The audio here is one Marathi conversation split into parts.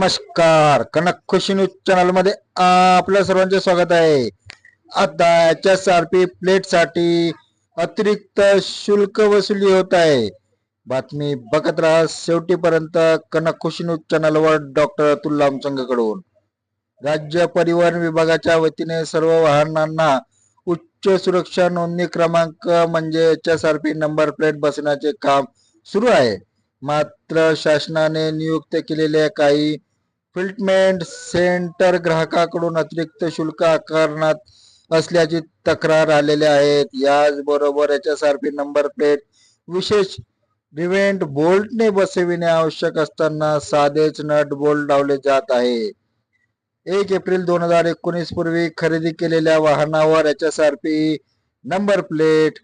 नमस्कार. कनक खुशी न्यूज चॅनलमध्ये आपल्या सर्वांचे स्वागत आहे. आता एच एस आर पी प्लेटसाठी अतिरिक्त शुल्क वसुली होत आहे. बातमी बघत राहा शेवटीपर्यंत कनक खुशी न्यूज चॅनलवर डॉक्टर अतुल लामसंघकडून राज्य परिवहन विभागाच्या वतीने सर्व वाहनांना उच्च सुरक्षा नोंदणी क्रमांक म्हणजे H S R P number plate बसण्याचे काम सुरू आहे. मात्र शासनाने नियुक्त केलेल्या काही फिल्टमेंट सेंटर ग्राहकाकडून अतिरिक्त शुल्क आकारण्यात असल्याची तक्रार आलेल्या आहेत. याचबरोबर याच्यासारखी नंबर प्लेट विशेष रिव्हेंट बोल्टने बसविणे आवश्यक असताना साधेच नट बोल्ट लावले जात आहे. एक एप्रिल दोन हजार एकोणीस पूर्वी खरेदी केलेल्या वाहनावर याच्यासारखी नंबर प्लेट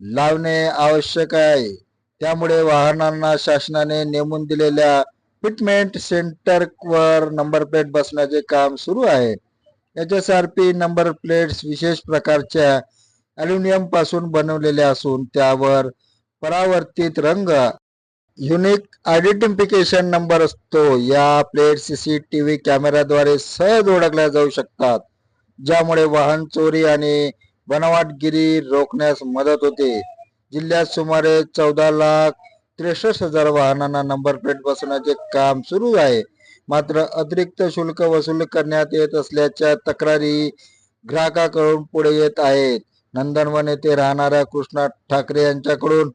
लावणे आवश्यक आहे. त्यामुळे वाहनांना शासनाने नेमून दिलेल्या फिटमेंट सेंटर वर नंबर प्लेट बसण्याचे काम सुरू आहे. H R P number plates विशेष प्रकारच्या अल्युमिनियमपासून बनवलेल्या असून त्यावर परावर्तित रंग युनिक आयडेंटिफिकेशन नंबर असतो. या प्लेट सीसीटीव्ही कॅमेऱ्याद्वारे सहज ओळखल्या जाऊ शकतात ज्यामुळे वाहन चोरी आणि बनावटगिरी रोखण्यास मदत होते. जिल्ह्यात सुमारे चौदा लाख त्रेसष्ट हजार वाहनांना नंबर प्लेट बसवण्याचे काम सुरू आहे. मात्र अतिरिक्त शुल्क वसूल करण्यात येत असल्याच्या तक्रारी ग्राहकाकडून पुढे येत आहेत. नंदनवन येथे राहणाऱ्या कृष्णा ठाकरे यांच्याकडून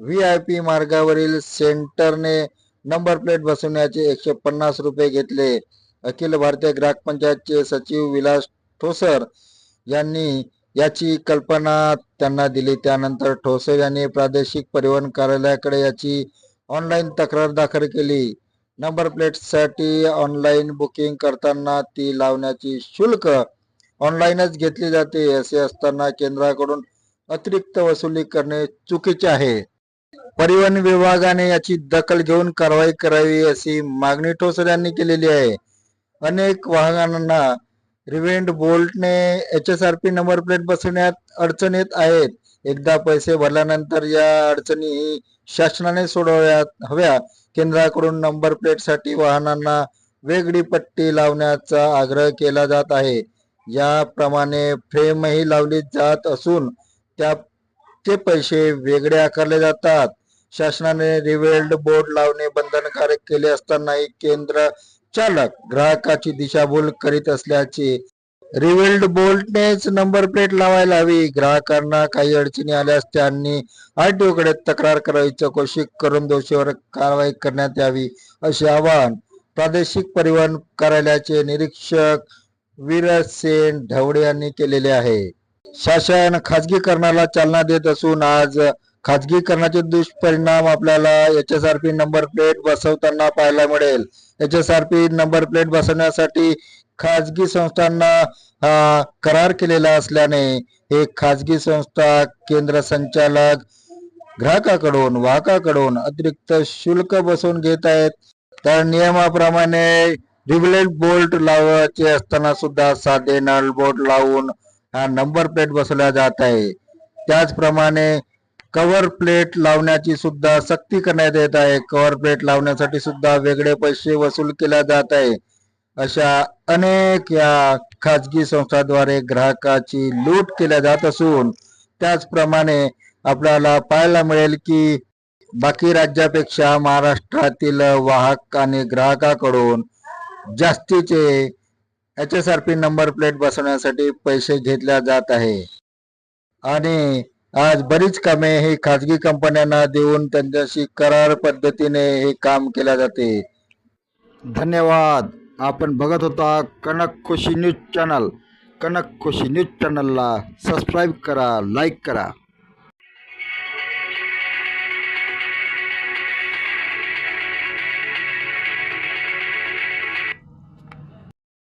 व्ही आय पी मार्गावरील सेंटरने नंबर प्लेट बसवण्याचे एकशे पन्नास रुपये घेतले. अखिल भारतीय ग्राहक पंचायतचे सचिव विलास ठोसर यांनी याची कल्पना त्यांना दिली. त्यानंतर ठोसे यांनी प्रादेशिक परिवहन कार्यालयाकडे याची ऑनलाईन तक्रार दाखल केली. नंबर प्लेटसाठी ऑनलाईन बुकिंग करताना ती लावण्याची शुल्क ऑनलाईनच घेतली जाते. असे असताना केंद्राकडून अतिरिक्त वसुली करणे चुकीचे आहे. परिवहन विभागाने याची दखल घेऊन कारवाई करावी अशी मागणी ठोसर यांनी केलेली आहे. अनेक वाहनांना रिव्हेंट बोल्टने H S R P number plate बसवण्यात अडचण येत आहेत एकदा पैसे भरल्यानंतर या अडचणी शासनाने सोडवण्यात हव्या. केंद्राकडून नंबर प्लेटसाठी वाहनांना वेगळी पट्टी लावण्याचा आग्रह केला जात आहे. याप्रमाणे फ्रेमही लावली जात असून त्या ते पैसे वेगळे आकारले जातात. शासनाने रिवेल्ड बोर्ड लावणे बंधनकारक केले असतानाही केंद्र चालक ग्राहकाची दिशाभूल करीत असल्याचे रिवेल्ड बोल्टनेच नंबर प्लेट लावायला हवी. ग्राहकांना काही अडचणी आल्यास त्यांनी आरटीओकडे तक्रार करावी. चौकशी करून दोषीवर कारवाई करण्यात यावी असे आवाहन प्रादेशिक परिवहन कार्यालयाचे निरीक्षक वीरसेन ढवडे यांनी केलेले आहे. शासन खाजगीकरणाला चालना देत असून आज खाजगीकरणाचे दुष्परिणाम आपल्याला H S R P number plate बसवताना पाहायला मिळेल. H S R P number plate बसवण्यासाठी खाजगी संस्थांना करार केलेला असल्याने हे खाजगी संस्था केंद्र संचालक ग्राहकाकडून वाहकाकडून अतिरिक्त शुल्क बसवून घेत आहेत. तर नियमाप्रमाणे रिव्हलेट बोल्ट लावायचे असताना सुद्धा साधे नळ बोल्ट लावून हा नंबर प्लेट बसवला जात आहे. त्याचप्रमाणे कव्हर प्लेट लावण्याची सुद्धा सक्ती करण्यात येत आहे. कव्हर प्लेट लावण्यासाठी सुद्धा वेगळे पैसे वसूल केल्या जात आहे. अशा अनेक या खाजगी संस्थाद्वारे ग्राहकाची लूट केल्या जात असून त्याचप्रमाणे आपल्याला पाहायला मिळेल की बाकी राज्यापेक्षा महाराष्ट्रातील वाहक आणि ग्राहकाकडून जास्तीचे H S R P number plate बसवण्यासाठी पैसे घेतल्या जात आहे. आणि आज बरीच कामे हे खाजगी कंपन्यांना देऊन त्यांच्याशी करार पद्धतीने हे काम केले जाते. धन्यवाद. आपण बघत होता Kanak Khushi news channel. Kanak Khushi news चॅनलला सबस्क्राईब करा लाईक करा.